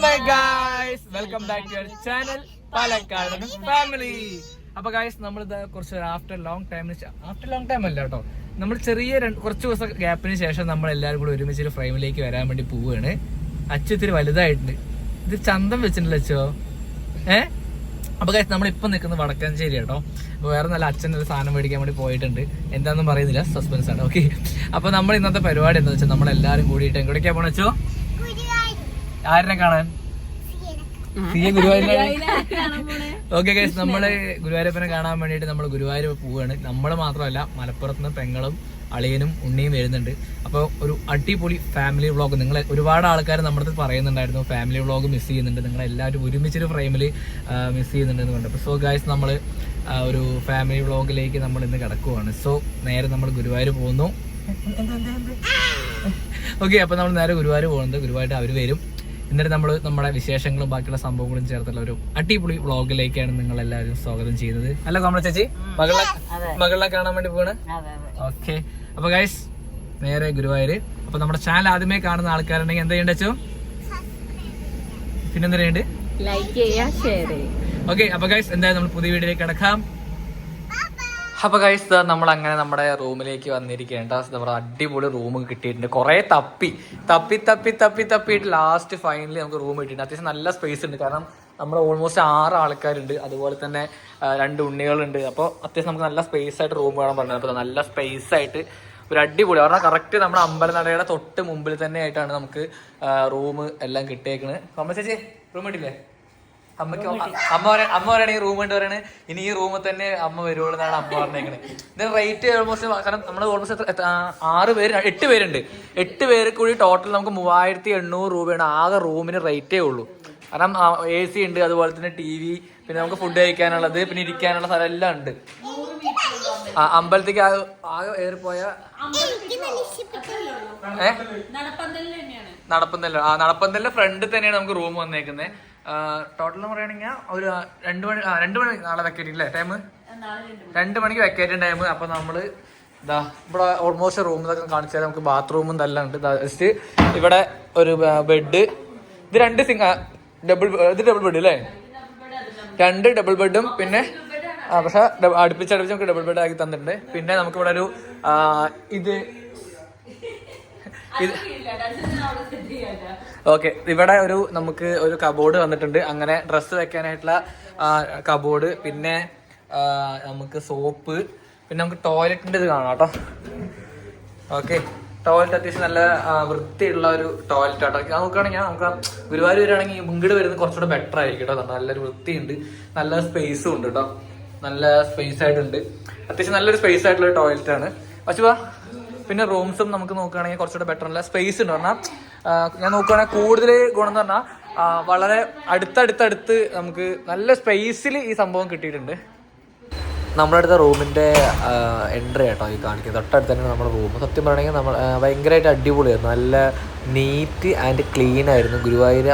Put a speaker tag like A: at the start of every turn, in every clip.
A: Welcome back to your channel family അപ്പൊ guys നമ്മൾ കുറച്ച് after long after long time അല്ല കേട്ടോ നമ്മൾ ചെറിയ കുറച്ച് ദിവസം ഗ്യാപ്പിന് ശേഷം നമ്മൾ എല്ലാവരും കൂടി ഒരുമിച്ച് ഒരു ഫ്രെയിമിലേക്ക് വരാൻ വേണ്ടി പോവുകയാണ് അച്ഛ ഇത്തിരി വലുതായിട്ടുണ്ട്. ഇത് ചന്തം വെച്ചിട്ടുണ്ടല്ലോ അച്ഛോ? ഏ? അപ്പൊ ഗൈസ് നമ്മൾ ഇപ്പൊ നിൽക്കുന്നത് വടക്കാഞ്ചേരി കേട്ടോ അപ്പൊ വേറെ നല്ല അച്ഛൻ ഒരു സാധനം മേടിക്കാൻ വേണ്ടി പോയിട്ടുണ്ട്. എന്താണെന്നും പറയുന്നില്ല. സസ്പെൻസ് ആണ്. ഓക്കെ അപ്പൊ നമ്മൾ ഇന്നത്തെ പരിപാടി എന്താ വെച്ചാൽ നമ്മൾ എല്ലാവരും കൂടിയിട്ട് എങ്ങോട്ടേക്കാ പോണച്ചോ ആരിനെ കാണാൻ? സിയെ ഗുരുവായൂരിലാണ് ഓക്കെ ഗൈസ് നമ്മൾ ഗുരുവായൂരപ്പനെ കാണാൻ വേണ്ടിയിട്ട് നമ്മൾ ഗുരുവായൂർ പോവുകയാണ് നമ്മൾ മാത്രമല്ല മലപ്പുറത്ത് നിന്ന് പെങ്ങളും അളിയനും ഉണ്ണിയും വരുന്നുണ്ട്. അപ്പോൾ ഒരു അടിപൊളി ഫാമിലി വ്ളോഗ് നിങ്ങൾ ഒരുപാട് ആൾക്കാർ നമ്മുടെ അടുത്ത് പറയുന്നുണ്ടായിരുന്നു ഫാമിലി വ്ളോഗ് മിസ് ചെയ്യുന്നുണ്ട്. നിങ്ങൾ എല്ലാവരും ഒരുമിച്ചൊരു ഫ്രെയിമിൽ മിസ് ചെയ്യുന്നുണ്ടെന്ന് പറഞ്ഞു സോ ഗൈസ് നമ്മൾ ഒരു ഫാമിലി വ്ളോഗിലേക്ക് നമ്മൾ ഇന്ന് കിടക്കുവാണ്. സോ നേരെ നമ്മൾ ഗുരുവായൂർ പോകുന്നു. ഓക്കെ അപ്പോൾ നമ്മൾ നേരെ ഗുരുവായൂർ പോകുന്നത് ഗുരുവായൂർ അവർ വരും. എന്നിട്ട് നമ്മൾ നമ്മുടെ വിശേഷങ്ങളും ബാക്കിയുള്ള സംഭവങ്ങളും ചേർത്തുള്ള ഒരു അടിപൊളി വ്ളോഗിലേക്കാണ് നിങ്ങൾ എല്ലാവരും സ്വാഗതം ചെയ്യുന്നത്. അല്ല കോമള ചേച്ചി? മകളെ മകളെ കാണാൻ വേണ്ടി പോണ് ഓക്കെ. അപ്പൊ ഗൈസ് നേരെ ഗുരുവായൂർ അപ്പൊ നമ്മുടെ ചാനൽ ആദ്യമേ കാണുന്ന ആൾക്കാരുണ്ടെങ്കിൽ എന്താ ചെയ്യണ്ട പിന്നെന്താ ചെയ്യണ്ട്?
B: ലൈക്ക് ചെയ്യുക ഷെയർ ചെയ്യുക.
A: ഓക്കെ അപ്പൊ ഗൈസ് എന്തായാലും നമ്മൾ പുതിയ വീഡിയോയിലേക്ക് കിടക്കാം. അപ്പൊ കൈസ് നമ്മൾ അങ്ങനെ നമ്മുടെ റൂമിലേക്ക് വന്നിരിക്കേണ്ട നമ്മുടെ അടിപൊളി റൂം കിട്ടിയിട്ടുണ്ട്. കുറെ തപ്പി തപ്പി തപ്പി തപ്പി തപ്പിയിട്ട് ലാസ്റ്റ് ഫൈനലി നമുക്ക് റൂം കിട്ടിയിട്ടുണ്ട്. അത്യാവശ്യം നല്ല സ്പേസ് ഉണ്ട്. കാരണം നമ്മൾ ഓൾമോസ്റ്റ് ആറ് ആൾക്കാരുണ്ട്. അതുപോലെ തന്നെ രണ്ട് ഉണ്ണികളുണ്ട്. അപ്പോൾ അത്യാവശ്യം നമുക്ക് നല്ല സ്പേസ് ആയിട്ട് റൂം വേണം പറഞ്ഞത്. അപ്പോൾ നല്ല സ്പേസ് ആയിട്ട് ഒരു അടിപൊളി. കാരണം കറക്റ്റ് നമ്മുടെ അമ്പലനടയുടെ തൊട്ട് മുമ്പിൽ തന്നെ ആയിട്ടാണ് നമുക്ക് റൂം എല്ലാം കിട്ടിയേക്കുന്നത് ചേച്ചി റൂം കിട്ടില്ലേ അമ്മയ്ക്ക് അമ്മ പറയ- അമ്മ പറയുകയാണെങ്കിൽ റൂം ഉണ്ട് പറയണേ. ഇനി ഈ റൂമിൽ തന്നെ അമ്മ വരുവുള്ളൂ എന്നാണ് അമ്മ പറഞ്ഞേക്കണേ. ഇതിന് റേറ്റ് ഓൾമോസ്റ്റ് കാരണം നമ്മൾ ഓൾമോസ്റ്റ് എത്ര ആറ് പേര് എട്ട് പേരുണ്ട്. എട്ട് പേര് കൂടി ടോട്ടൽ നമുക്ക് മൂവായിരത്തി എണ്ണൂറ് രൂപയാണ് ആകെ റൂമിന് റേറ്റേ ഉള്ളൂ. കാരണം എ സി ഉണ്ട് അതുപോലെ തന്നെ ടി വി പിന്നെ നമുക്ക് ഫുഡ് കഴിക്കാനുള്ളത് പിന്നെ ഇരിക്കാനുള്ള സ്ഥലം എല്ലാം ഉണ്ട്. ആ അമ്പലത്തേക്ക് ആകെ ആകെ ഏറിപ്പോയ ഏ? നടപ്പന്തല്ല. ആ നടപ്പന്തലിന്റെ ഫ്രണ്ട് തന്നെയാണ് നമുക്ക് റൂം വന്നേക്കുന്നത് ടോട്ടൽ എന്ന് പറയുകയാണെങ്കിൽ ഒരു രണ്ട് മണി ആ രണ്ട് മണി നാളെ വെക്കേറ്റ് ഇല്ലേ? ടൈം രണ്ട് മണിക്ക് വെക്കേറ്റ് ടൈം അപ്പൊ നമ്മൾ ഇതാ ഇവിടെ ഓൾമോസ്റ്റ് റൂം ഇതൊക്കെ കാണിച്ചാൽ നമുക്ക് ബാത്റൂമും എല്ലാം ഉണ്ട്. ജസ്റ്റ് ഇവിടെ ഒരു ബെഡ് ഇത് രണ്ട് സിംഗ് ഡബിൾ ഇത് ഡബിൾ ബെഡ് അല്ലേ രണ്ട് ഡബിൾ ബെഡും പിന്നെ പക്ഷെ അടുപ്പിച്ചടുപ്പിച്ച് നമുക്ക് ഡബിൾ ബെഡ് ആക്കി തന്നിട്ടുണ്ട്. പിന്നെ നമുക്ക് ഇവിടെ ഒരു ഇത് ഓക്കെ ഇവിടെ ഒരു നമുക്ക് ഒരു കബോർഡ് വന്നിട്ടുണ്ട്. അങ്ങനെ ഡ്രസ്സ് വെക്കാനായിട്ടുള്ള കബോർഡ് പിന്നെ നമുക്ക് സോപ്പ് പിന്നെ നമുക്ക് ടോയ്ലറ്റിന്റെ ഇത് കാണാം കേട്ടോ. ഓക്കെ ടോയ്ലറ്റ് അത്യാവശ്യം നല്ല വൃത്തിയുള്ള ഒരു ടോയ്ലറ്റ് ആട്ടോ. നോക്കുകയാണെങ്കിൽ നമുക്ക് ഗുരുവായൂർ വരികയാണെങ്കിൽ മുങ്കിട് വരുന്നത് കുറച്ചുകൂടെ ബെറ്റർ ആയിരിക്കും കേട്ടോ. നല്ലൊരു വൃത്തിയുണ്ട്. നല്ല സ്പേസും ഉണ്ട് കേട്ടോ. നല്ല സ്പേസ് ആയിട്ടുണ്ട്. അത്യാവശ്യം നല്ലൊരു സ്പേസ് ആയിട്ടുള്ള ടോയ്ലറ്റ് ആണ്. വാ. പിന്നെ റൂംസും നമുക്ക് നോക്കുകയാണെങ്കിൽ കുറച്ചുകൂടെ ബെറ്റർ അല്ല സ്പേസ് ഉണ്ട് പറഞ്ഞാൽ ഞാൻ നോക്കുകയാണെങ്കിൽ കൂടുതൽ ഗുണം എന്ന് പറഞ്ഞാൽ വളരെ അടുത്തടുത്തടുത്ത് നമുക്ക് നല്ല സ്പേസിൽ ഈ സംഭവം കിട്ടിയിട്ടുണ്ട്. നമ്മുടെ അടുത്ത റൂമിന്റെ എൻട്രി ആട്ടോ ഈ കാണിക്കുന്നത്. തൊട്ടടുത്ത് തന്നെ നമ്മുടെ റൂം. സത്യം പറയണമെങ്കിൽ നമ്മൾ ഭയങ്കരമായിട്ട് അടിപൊളിയായിരുന്നു. നല്ല നീറ്റ് ആൻഡ് ക്ലീൻ ആയിരുന്നു. ഗുരുവായൂർ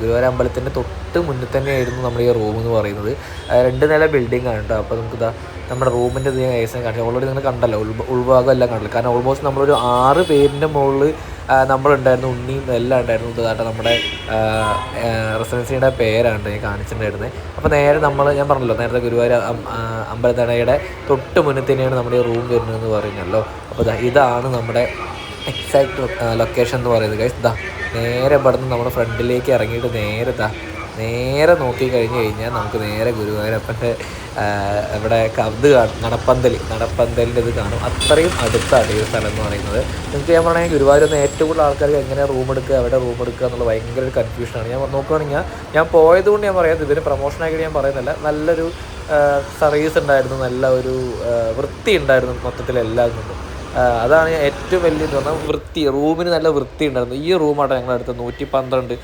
A: ഗുരുവായൂർ അമ്പലത്തിന്റെ തൊട്ട് മുന്നിൽ തന്നെയായിരുന്നു നമ്മുടെ ഈ റൂം എന്ന് പറയുന്നത്. രണ്ട് നില ബിൽഡിംഗ് ആണ് കേട്ടോ അപ്പോൾ നമുക്കിതാ നമ്മുടെ റൂമിന്റെ ഏകദേശം കാണിച്ചു. ഓൾറെഡി നിങ്ങൾ കണ്ടല്ലോ. ഉൾ ഉൾഭാഗം എല്ലാം കണ്ടല്ലോ. കാരണം ഓൾമോസ്റ്റ് നമ്മളൊരു ആറ് പേരിന്റെ മുകളിൽ നമ്മളുണ്ടായിരുന്നു ഉണ്ണിയും എല്ലാം ഉണ്ടായിരുന്നു. ഇതായിട്ട് നമ്മുടെ റെസിഡൻസിയുടെ പേരാണ് ഞാൻ കാണിച്ചിട്ടുണ്ടായിരുന്നത്. അപ്പോൾ നേരെ നമ്മൾ ഞാൻ പറഞ്ഞല്ലോ നേരത്തെ ഗുരുവായൂർ അമ്പലത്തണയുടെ തൊട്ട് മുന്നിൽ തന്നെയാണ് നമ്മുടെ റൂം വരുന്നതെന്ന് പറഞ്ഞല്ലോ. അപ്പോൾ ദാ ഇതാണ് നമ്മുടെ എക്സാക്ട് ലൊക്കേഷൻ എന്ന് പറയുന്നത് ഗൈസ് ദാ നേരെ ഇവിടെ നിന്ന് നമ്മുടെ ഫ്രണ്ടിലേക്ക് ഇറങ്ങിയിട്ട് നേരെ ഇതാ നേരെ നോക്കി കഴിഞ്ഞ് കഴിഞ്ഞാൽ നമുക്ക് നേരെ ഗുരുവായൂരപ്പന്റെ ഇവിടെ കത് കാണും. നടപ്പന്തൽ നടപ്പന്തലിന്റെ ഇത് കാണും. അത്രയും അടുത്താണ് ഈ സ്ഥലം എന്ന് പറയുന്നത്. നിങ്ങൾക്ക് ഞാൻ പറഞ്ഞാൽ ഗുരുവായൂർ ഒന്ന് ഏറ്റവും കൂടുതൽ ആൾക്കാർക്ക് എങ്ങനെ റൂം എടുക്കുക എവിടെ റൂം എടുക്കുക എന്നുള്ള ഭയങ്കര ഒരു കൺഫ്യൂഷനാണ് ഞാൻ നോക്കുകയാണെങ്കിൽ ഞാൻ പോയതുകൊണ്ട് ഞാൻ പറയാം ഇതിന് പ്രൊമോഷനായിട്ട് ഞാൻ പറയുന്നില്ല നല്ലൊരു സർവീസ് ഉണ്ടായിരുന്നു. നല്ല ഒരു വൃത്തി ഉണ്ടായിരുന്നു മൊത്തത്തിൽ എല്ലാം അതാണ് ഏറ്റവും വലിയ ഇത് പറഞ്ഞാൽ വൃത്തി റൂമിന് നല്ല വൃത്തി ഉണ്ടായിരുന്നു. ഈ റൂമാണ് ഞങ്ങളുടെ അടുത്ത് നൂറ്റി പന്ത്രണ്ട്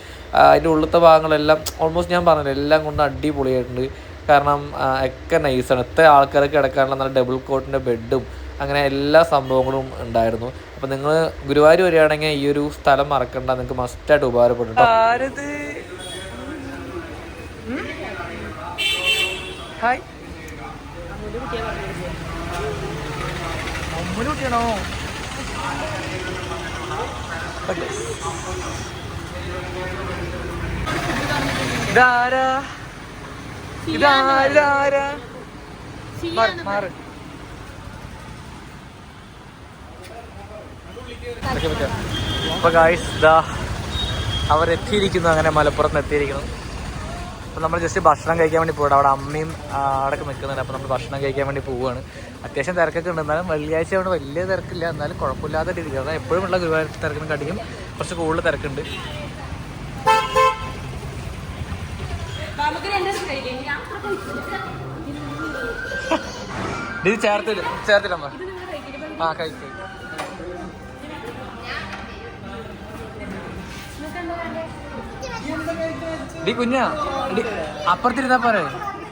A: അതിന്റെ ഉള്ളത്തെ ഭാഗങ്ങളെല്ലാം ഓൾമോസ്റ്റ് ഞാൻ പറഞ്ഞില്ല എല്ലാം കൊണ്ട് അടിപൊളിയായിട്ടുണ്ട്. കാരണം ഒക്കെ നൈസാണ് എത്ര ആൾക്കാർക്ക് കിടക്കാനുള്ള നല്ല ഡബിൾ കോട്ടിന്റെ ബെഡും അങ്ങനെ എല്ലാ സംഭവങ്ങളും ഉണ്ടായിരുന്നു. അപ്പം നിങ്ങൾ ഗുരുവായൂർ വരികയാണെങ്കിൽ ഈ ഒരു സ്ഥലം മറക്കണ്ട. നിങ്ങൾക്ക് മസ്റ്റായിട്ട് ഉപകാരപ്പെടും ഹായ് അമ്മൂട്ടിയാണോ ഇതാരാ? ഇതാരാ? മാറ്. അപ്പൊ ഗായ്സ് ഇതാ അവരെത്തിയിരിക്കുന്നു അങ്ങനെ മലപ്പുറത്ത് എത്തിയിരിക്കുന്നു. അപ്പോൾ നമ്മൾ ജസ്റ്റ് ഭക്ഷണം കഴിക്കാൻ വേണ്ടി പോകണം അവിടെ അമ്മയും അവിടെയൊക്കെ നിൽക്കുന്നുണ്ട്. അപ്പോൾ നമ്മൾ ഭക്ഷണം കഴിക്കാൻ വേണ്ടി പോവുകയാണ്. അത്യാവശ്യം തിരക്കൊക്കെ ഉണ്ട്. എന്നാലും വെള്ളിയാഴ്ച അവിടെ വലിയ തിരക്കില്ല. എന്നാലും കുഴപ്പമില്ലാത്ത രീതിയിൽ. അതായത് എപ്പോഴും ഉള്ള ഗുരുവായൂർ തിരക്കിനും കടിയും കുറച്ച് കൂടുതൽ തിരക്കുണ്ട്. ഇത് ചേർത്തില്ല ചേർത്തില്ലമ്മ ആ കഴിക്കും. ഡി കുഞ്ഞാ ഡി അപ്പുറത്തിരുന്നാ പോരെ.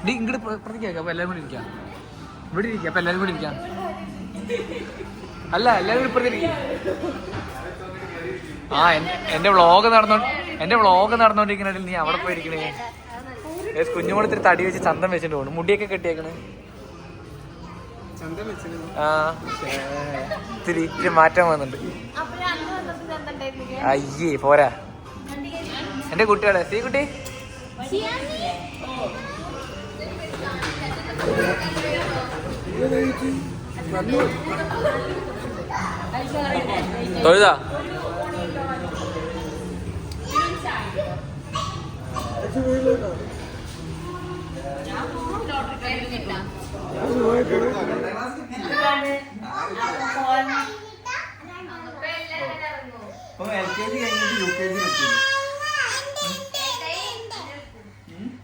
A: ഡി ഇങ്ങോട്ട് ഇപ്പുറത്തേക്ക് കേൾക്കാം അപ്പൊ എല്ലാവരും കൂടി ഇരിക്കാം. ഇവിടെ ഇരിക്കാം അപ്പൊ എല്ലാവരും കൂടി ഇരിക്കാം. അല്ല എല്ലാവരും ഇപ്പുറത്തിരിക്കും ആ എന്റെ വ്ളോഗ് നടന്നോ എന്റെ വ്ളോഗ് നടന്നോണ്ടിരിക്കണതിൽ നീ അവിടെ പോയിരിക്കണേ. കുഞ്ഞുമോൾ ഇത്തിരി തടി വെച്ച് ചന്തം വെച്ചിട്ട് പോകണം മുടിയൊക്കെ കെട്ടിയേക്കണ്. ആ ഇത്തിരി ഇത്തിരി മാറ്റം വന്നിട്ടുണ്ട്. അയ്യേ പോരാ. എന്റെ കുട്ടികളെ സീ കുട്ടി. തൊഴുതാ.
C: എൽ കെ ജി കഴിഞ്ഞിട്ട് യു കെ ജി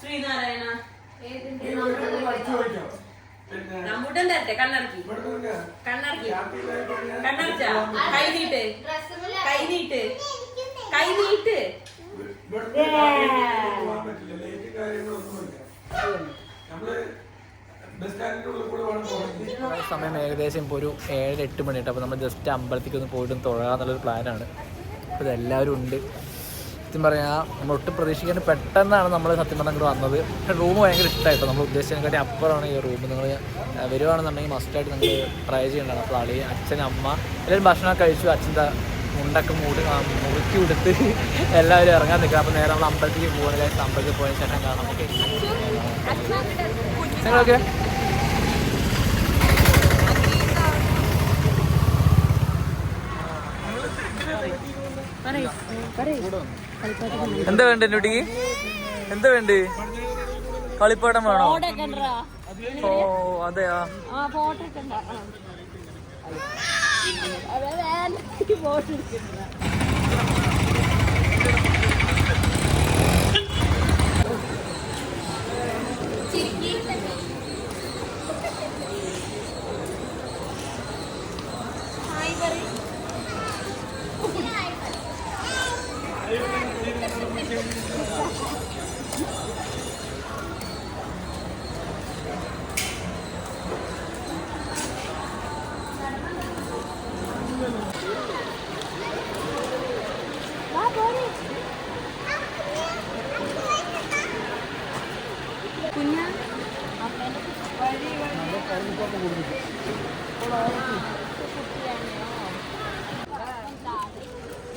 D: ശ്രീനാരായണ.
B: ഏതിന്റെ
D: റംബൂട്ടൻ തരട്ടെ കണ്ണടക്കി. കണ്ണടക്കി. കണ്ണടച്ച? കൈ നീട്ട്. കൈ നീട്ട്. കൈ നീട്ട്.
A: സമയം ഏകദേശം ഇപ്പോൾ ഒരു ഏഴ് എട്ട് മണിയായിട്ട് അപ്പോൾ നമ്മൾ ജസ്റ്റ് അമ്പലത്തേക്ക് ഒന്ന് പോയിട്ട് തൊഴാന്നുള്ളൊരു പ്ലാനാണ് അപ്പോൾ ഇതെല്ലാവരും ഉണ്ട്. സത്യം പറഞ്ഞാൽ നമ്മൾ ഒട്ടും പ്രതീക്ഷിക്കാൻ പെട്ടെന്നാണ് നമ്മൾ സത്യം പറഞ്ഞാൽ വന്നത്. റൂം ഭയങ്കര ഇഷ്ടമായിട്ടോ നമ്മൾ ഉദ്ദേശിച്ചതിനെക്കാട്ടി അപ്പുറമാണ് ഈ റൂം നിങ്ങൾ വരുവാണെന്നുണ്ടെങ്കിൽ മസ്റ്റായിട്ട് നിങ്ങൾ ട്രൈ ചെയ്യേണ്ടതാണ്. അപ്പോൾ അളി അച്ഛൻ അമ്മ എല്ലാവരും ഭക്ഷണം കഴിച്ചു. അച്ഛന്റെ മുണ്ടൊക്കെ മൂടി മുറുക്കി കൊടുത്ത് എല്ലാവരും ഇറങ്ങാൻ നിൽക്കുക. അപ്പോൾ നേരെ നമ്മൾ അമ്പലത്തിൽ പോകുന്നില്ല അമ്പലത്തിൽ പോയതിന് ശേഷം കാണാം. ഓക്കെ നിങ്ങളൊക്കെ? എന്താ വേണ്ട കുട്ടിക്ക് എന്താ വേണ്ട? കളിപ്പാട്ടം വേണോ? ഓ അതെയാ?
B: ഫോട്ടോ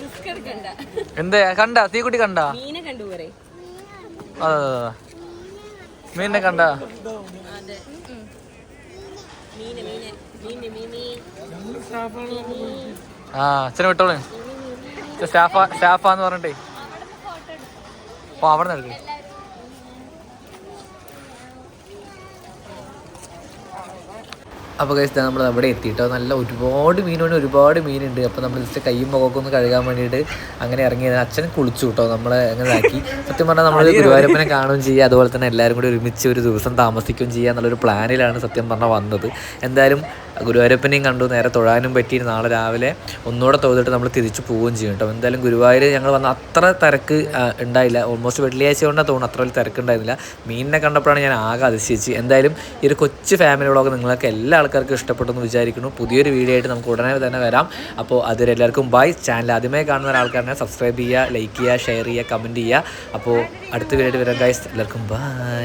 B: റിസ്ക് എടുക്കണ്ട.
A: എന്താ? കണ്ട? തീക്കുട്ടി കണ്ട?
D: മീനെ
A: കണ്ട
D: അതെ. മീന് മീന് മീന് മീന്
A: ആ അച്ഛനെ വിട്ടോളൂ. സ്റ്റാഫാ സ്റ്റാഫാന്ന് പറഞ്ഞിട്ടേ. അപ്പൊ അവിടെ നിന്ന് എടുക്കും അപ്പോൾ കഴിച്ചാൽ നമ്മൾ അവിടെ എത്തിയിട്ടോ നല്ല ഒരുപാട് മീനുണ്ട് ഒരുപാട് മീനുണ്ട്. അപ്പോൾ നമ്മൾ ജസ്റ്റ് കയ്യും മുഖമൊക്കെ ഒന്ന് കഴുകാൻ വേണ്ടിയിട്ട് അങ്ങനെ ഇറങ്ങി അച്ഛൻ കുളിച്ചു കേട്ടോ നമ്മളെ അങ്ങനെ ആക്കി. സത്യം പറഞ്ഞാൽ നമ്മൾ ഗുരുവായൂരപ്പനെ കാണുകയും ചെയ്യുക അതുപോലെ തന്നെ എല്ലാവരും കൂടി ഒരുമിച്ച് ഒരു ദിവസം താമസിക്കുകയും ചെയ്യുക എന്നുള്ളൊരു പ്ലാനിലാണ് സത്യം പറഞ്ഞാൽ വന്നത്. എന്തായാലും ഗുരുവായൂരപ്പനെയും കണ്ടു നേരെ തൊഴാനും പറ്റി നാളെ രാവിലെ ഒന്നുകൂടെ തൊഴുതിട്ട് നമ്മൾ തിരിച്ചു പോവുകയും ചെയ്യും കേട്ടോ. എന്തായാലും ഗുരുവായൂർ ഞങ്ങൾ വന്ന അത്ര തിരക്ക് ഉണ്ടായില്ല. ഓൾമോസ്റ്റ് വെള്ളിയാഴ്ച കൊണ്ടാണ് തോന്നുന്നു അത്ര വലിയ തിരക്കുണ്ടായിരുന്നില്ല. മീനിനെ കണ്ടപ്പോഴാണ് ഞാൻ ആകെ അതിശയിച്ച്. എന്തായാലും ഈ ഒരു കൊച്ചു ഫാമിലി വ്ളോഗ് നിങ്ങൾക്ക് എല്ലാ ആൾക്കാർക്കും ഇഷ്ടപ്പെട്ടെന്ന് വിചാരിക്കുന്നു. പുതിയൊരു വീഡിയോ ആയിട്ട് നമുക്ക് ഉടനെ തന്നെ വരാം. അപ്പോൾ അതിൽ എല്ലാവർക്കും ബൈ ചാനൽ ആദ്യമായി കാണുന്ന ഒരാൾക്കാരനെ സബ്സ്ക്രൈബ് ചെയ്യുക ലൈക്ക് ചെയ്യുക ഷെയർ ചെയ്യുക കമന്റ് ചെയ്യുക. അപ്പോൾ അടുത്ത വീഡിയോ ആയിട്ട് വരാം ഗൈസ് എല്ലാവർക്കും ബൈ